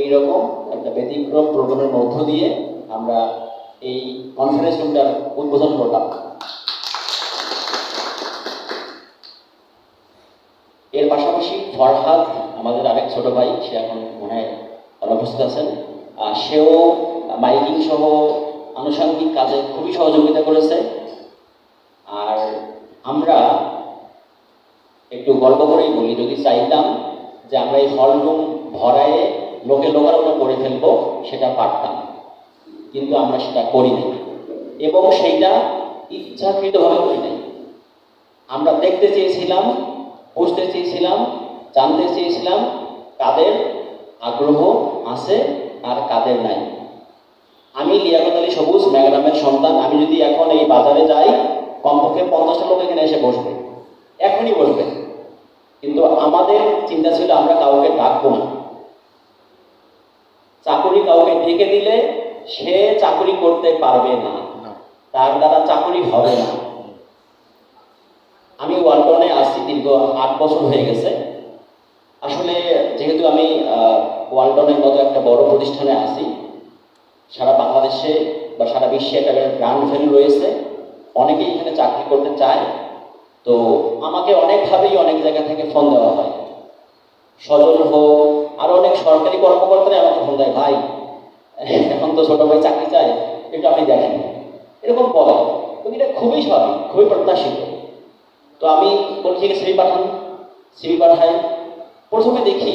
এইরকম একটা ব্যতিক্রম প্রোগ্রামের মধ্য দিয়ে আমরা এই কনফারেন্স রুমটার উদ্বোধন করলাম। এর পাশাপাশি ফরহাদ, আমাদের আরেক ছোট ভাই, সে এখন মনে হয় অনুপস্থিত আছেন সেও মাইকিং সহ আনুষঙ্গিক কাজে খুবই সহযোগিতা করেছে। আর আমরা একটু গল্প করেই বলি, যদি চাইতাম যে আমরা এই হল রুম ভরায়ে লোকে লোকারণ্য করে ফেলব, সেটা পারতাম। কিন্তু আমরা সেটা করি নাই। এবং সেইটা ইচ্ছাকৃতভাবে করি নাই। আমরা দেখতে চেয়েছিলাম, বুঝতে চেয়েছিলাম, জানতে চেয়েছিলাম কাদের আগ্রহ আছে আর কাদের নাই। আমি লিয়াকত আলী সবুজ ম্যাগনামের সন্তান। আমি যদি এখন এই বাজারে যাই, কমপক্ষে পঞ্চাশটা লোক এখানে এসে বসবে। এখনই বসবে। কিন্তু আমাদের চিন্তা ছিল, আমরা কাউকে ডাকবো না। কাউকে ডেকে দিলে সে চাকরি করতে পারবে না। তার দ্বারা চাকরি হবে না। আমি ওয়ালটনে আসছি দীর্ঘ আট বছর হয়ে গেছে। আসলে যেহেতু আমি ওয়ালটনের মতো একটা বড় প্রতিষ্ঠানে আছি সারা বাংলাদেশে বা সারা বিশ্বে একটা ব্র্যান্ড ভ্যালু রয়েছে। অনেকেই এখানে চাকরি করতে চায়। তো আমাকে অনেকভাবেই অনেক জায়গা থেকে ফোন দেওয়া হয়। সজল হোক আরও অনেক সরকারি কর্মকর্তারাই আমাকে ফোন দেয় ভাই এখন তো ছোট ভাই চাকরি চায়, একটু আপনি দেখেন। এরকম বলে তো এটা খুবই স্বাভাবিক, খুবই প্রত্যাশিত। তো আমি কোন আছে সিবি পাঠান সিবি পাঠাই। প্রথমে দেখি,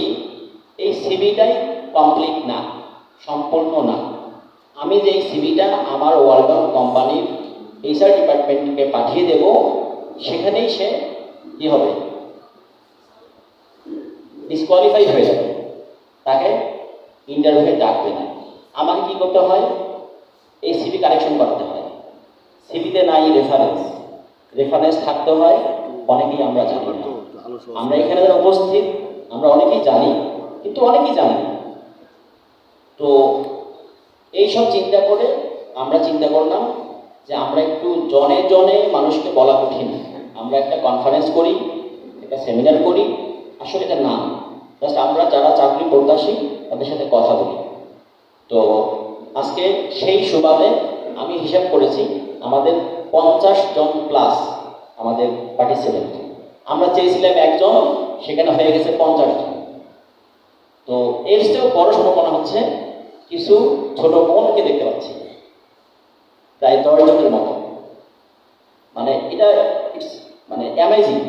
এই সিবিটাই কমপ্লিট না, সম্পূর্ণ না। আমি যে এই সিবিটা আমার ওয়ালটন কোম্পানির এইচআর ডিপার্টমেন্টকে পাঠিয়ে দেব, সেখানেই সে কি হবে? ডিসকোয়ালিফাই হয়ে যাবে। তাকে ইন্টারভিউ ডাকবে না। আমাকে কি করতে হয়? এই সিবি কারেকশন করতে হয়। সিবিতে নাই রেফারেন্স রেফারেন্স থাকতে হয়, অনেকেই আমরা জানি না। আমরা এখানে যারা উপস্থিত, আমরা অনেকেই জানি, কিন্তু অনেকেই জানি তো এইসব চিন্তা করে আমরা চিন্তা করলাম যে আমরা একটু জনে জনে মানুষকে বলা কঠিন। আমরা একটা কনফারেন্স করি, একটা সেমিনার করি আসলে এটা না জাস্ট আমরা যারা চাকরি প্রত্যাশী তাদের সাথে কথা বলি তো আজকে সেই সুবাদে আমি হিসাব করেছি আমাদের পঞ্চাশ জন প্লাস আমাদের পার্টিসিপেন্ট আমরা চেয়েছিলাম একজন সেখানে হয়ে গেছে পঞ্চাশ জন। তো এর চেয়েও বড় সম্ভাবনা হচ্ছে কিছু ছোট বোনকে দেখতে পাচ্ছি। প্রায় দশ জনের মতো। মানে এটা মানে অ্যামেজিং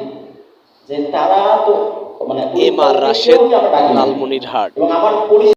যে তারা তো মানে এম আর রাশেদ। লালমনিরহাট। এবং আমার পরিচিত